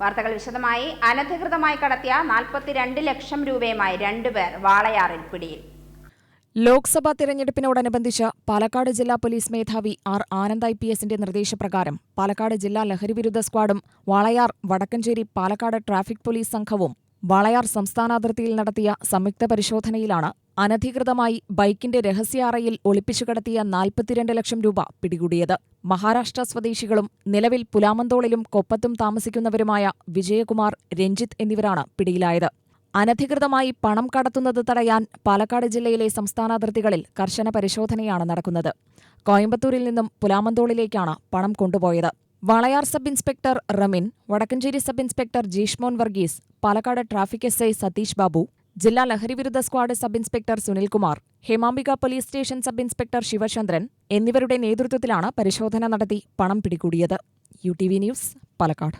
വാർത്തകൾ വിശദമായി. അനധികൃതമായി കടത്തിയ നാൽപ്പത്തിരണ്ട് ലക്ഷം രൂപയുമായി രണ്ടുപേർ വാളയാറിൽ പിടിയിൽ. ലോക്സഭാ തിരഞ്ഞെടുപ്പിനോടനുബന്ധിച്ച് പാലക്കാട് ജില്ലാ പോലീസ് മേധാവി ആർ ആനന്ദ് ഐ പി എസിന്റെ നിർദ്ദേശപ്രകാരം പാലക്കാട് ജില്ലാ ലഹരിവിരുദ്ധ സ്ക്വാഡും വാളയാർ വടക്കഞ്ചേരി പാലക്കാട് ട്രാഫിക് പോലീസ് സംഘവും വാളയാർ സംസ്ഥാനാതിർത്തിയിൽ നടത്തിയ സംയുക്ത പരിശോധനയിലാണ് അനധികൃതമായി ബൈക്കിന്റെ രഹസ്യ അറയിൽ ഒളിപ്പിച്ചു കടത്തിയ നാൽപ്പത്തിരണ്ട് ലക്ഷം രൂപ പിടികൂടിയത്. മഹാരാഷ്ട്ര സ്വദേശികളും നിലവിൽ പുലാമന്തോളിലും കൊപ്പത്തും താമസിക്കുന്നവരുമായ വിജയകുമാർ രഞ്ജിത്ത് എന്നിവരാണ് പിടിയിലായത്. അനധികൃതമായി പണം കടത്തുന്നത് തടയാൻ പാലക്കാട് ജില്ലയിലെ സംസ്ഥാനാതിർത്തികളിൽ കർശന പരിശോധനയാണ് നടക്കുന്നത്. കോയമ്പത്തൂരിൽ നിന്നും പുലാമന്തോളിലേക്കാണ് പണം കൊണ്ടുപോയത്. Walayar sub inspector Ramin Vadakkanchery sub inspector Jeeshmon Varghese Palakkad traffic S I Satheesh Babu ജില്ലാ ലഹരിവിരുദ്ധ squad sub inspector Sunilkumar Hemambika police station sub inspector Sivachandran എന്നിവരുടെ നേതൃത്വത്തിലാണ് പരിശോധന നടത്തി പണം പിടികൂടിയത്. U T V news Palakkad.